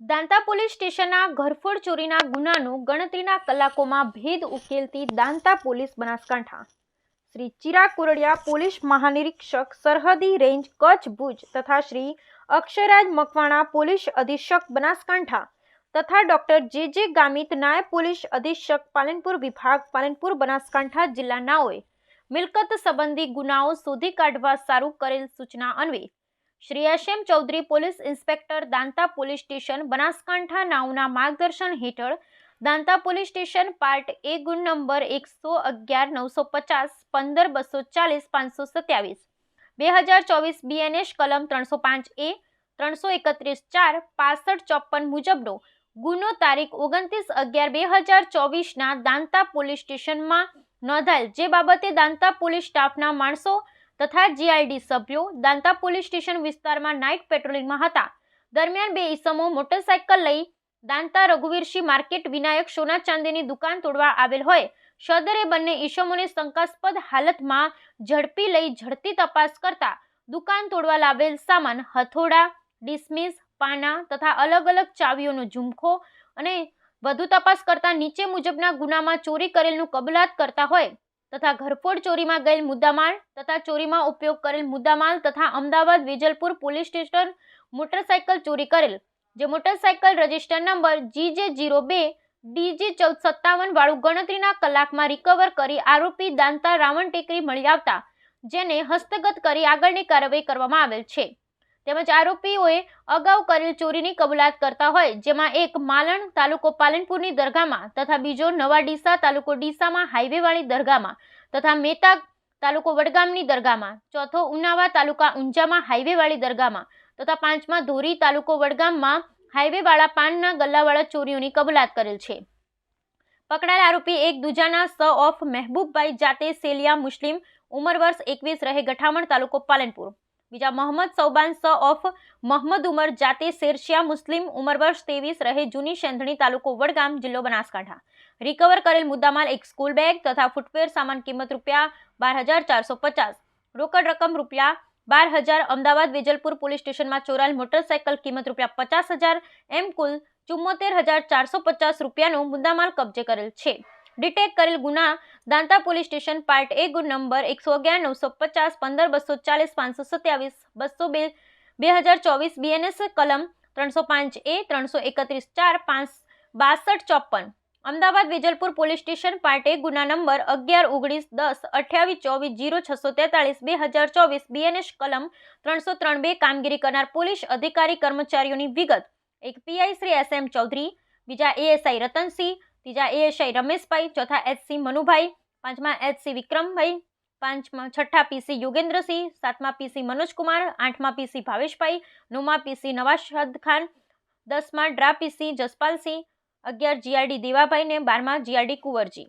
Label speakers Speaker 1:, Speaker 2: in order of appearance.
Speaker 1: Danta police સ્ટેશનના ઘરફોડ ચોરીના ગુનાનો ગણતરીના કલાકોમાં ભેદ ઉકેલતી દાંતા પોલીસ બનાસકાંઠા. શ્રી ચિરાગ કુરડિયા પોલીસ મહાનિરીક્ષક સરહદી રેન્જ કચ્છ ભુજ તથા શ્રી અક્ષરાજ મકવાણા પોલીસ અધિક્ષક બનાસકાંઠા તથા ડોક્ટર જે જે ગામિત નાયબ પોલીસ અધિક્ષક પાલનપુર વિભાગ પાલનપુર બનાસકાંઠા જિલ્લાનાઓએ મિલકત સંબંધી ગુનાઓ શોધી કાઢવા સારું કરેલ સૂચના અન્વયે Shri S M Chaudhary police inspector Danta police station Banaskantha નાવના માર્ગદર્શન હેઠળ Danta police station part A ગુણ નંબર એકસો અગિયાર નવસો પચાસ પંદર બસો ચાલીસ પાંચસો સત્યાવીસ બે હજાર ચોવીસ બીએનએસ કલમ ત્રણસો પાંચ એ ત્રણસો એકત્રીસ ચાર પાસઠ ચોપન મુજબનો ગુનો તારીખ ઓગણત્રીસ અગિયાર બે હજાર ચોવીસના દાંતા પોલીસ સ્ટેશનમાં નોંધાયેલ. જે બાબતે દાંતા પોલીસ સ્ટાફના માણસો તથા જીઆઈડી સભ્યો દાંતા પોલીસ સ્ટેશન વિસ્તારમાં નાઇટ પેટ્રોલિંગમાં હતા. દરમિયાન બે ઈસમો મોટરસાયકલ લઈ દાંતા રઘુવીરસિંહ માર્કેટ વિનાયક સોના ચાંદીની દુકાન તોડવા આવેલ હોય. સદરે બંને ઈસમોને શંકાસ્પદ હાલતમાં ઝડપી લઈ ઝડપી તપાસ કરતા દુકાન તોડવા લાવેલ સામાન હથોડા, ડિસમિસ, પાના તથા અલગ અલગ ચાવીઓનો ઝુમખો અને વધુ તપાસ કરતા નીચે મુજબના ગુનામાં ચોરી કરેલનું કબૂલાત કરતા હોય. તથા ઘરફોડ ચોરીમાં ગયેલ મુદ્દામાલ તથા ચોરીમાં ઉપયોગ કરેલ મુદ્દામાલ તથા Ahmedabad Vejalpur police station motorcycle ચોરી કરેલ, જે મોટરસાયકલ રજિસ્ટર નંબર જી જે જીરો બે ડીજે ચૌદ સત્તાવન વાળું ગણતરીના કલાકમાં રિકવર કરી આરોપી દાંતા રાવણ ટેકરી મળી આવતા, જેને હસ્તગત કરી આગળની કાર્યવાહી કરવામાં આવેલ છે. તેમજ આરોપીઓએ અગાઉ કરેલ ચોરીની કબૂલાત કરતા હોય, જેમાં એક માલણ તાલુકો પાલનપુરની દરગાહમાં તથા બીજો નવા ડીસા તાલુકો ડીસામાં હાઈવેવાળી દરગાહમાં તથા મેતા તાલુકો વડગામની દરગાહમાં, ચોથો ઉનાવા તાલુકા ઊંઝામાં હાઈવેવાળી દરગાહમાં તથા પાંચમા ધોરી તાલુકો વડગામમાં હાઈવેવાળા પાનના ગલ્લાવાળા ચોરીઓની કબૂલાત કરેલ છે. પકડાયેલ આરોપી એક દુજાના સ ઓફ મહેબૂબભાઈ જાતે સેલિયા મુસ્લિમ, ઉંમર વર્ષ એકવીસ રહે ગઠામણ તાલુકો પાલનપુર. બીજા મોહમ્મદ સૌબાન સ ઓફ મોહમ્મદ ઉમર જાતે શેરશિયા મુસ્લિમ ઉંમર વર્ષ ત્રેવીસ રહે જૂની શેંધણી તાલુકો વડગામ જિલ્લો બનાસકાંઠા. રિકવર કરેલ મુદ્દામાલ એક સ્કૂલ બેગ તથા ફૂટવેર સામાન કિંમત રૂપિયા બાર હજાર ચારસો પચાસ. રોકડ રકમ રૂપિયા બાર હજાર, અમદાવાદ વેજલપુર પોલીસ સ્ટેશનમાં ચોરાયેલ મોટરસાયકલ કિંમત રૂપિયા પચાસ હજાર, એમ કુલ ચુમ્મોતેર હજાર ચારસો પચાસ રૂપિયાનો મુદ્દામાલ કબજે કરેલ છે. ડિટેક કરેલ ગુના Danta police station part A ગુણ નંબર એકસો અગિયાર, નવસો પચાસ, પંદર, બસો ચાલીસ, પાંચસો સત્યાવીસ, બસો બે બે હજાર ચોવીસ, બીએનએસ કલમ ત્રણસો પાંચ એ, ત્રણસો એકત્રીસ, ચાર, પાંચ, બાસઠ, ચોપન. Ahmedabad Vejalpur police station part A ગુના નંબર અગિયાર, ઓગણીસ, દસ, અઠ્યાવીસ, ચોવીસ, જીરો, છસો તેતાળીસ, બે હજાર ચોવીસ, બીએનએસ કલમ ત્રણસો ત્રણ બે કામગીરી કરનાર પોલીસ અધિકારી કર્મચારીઓની વિગત. એક PI Shri S M Chaudhari, બીજા એએસઆઈ રતનસિંહ ત્રીજા એએસઆઈ રમેશભાઈ, ચોથા એચસી મનુભાઈ, પાંચમા એચસી વિક્રમભાઈ, પાંચમા છઠ્ઠા પીસી યોગેન્દ્રસિંહ, સાતમા પીસી મનોજકુમાર, આઠમા પીસી ભાવેશભાઈ, નવમા પીસી નવાશદ ખાન, દસમા ડ્રા પીસી જસપાલસિંહ, અગિયાર જીઆરડી દેવાભાઈ ને બારમા જીઆરડી કુંવરજી.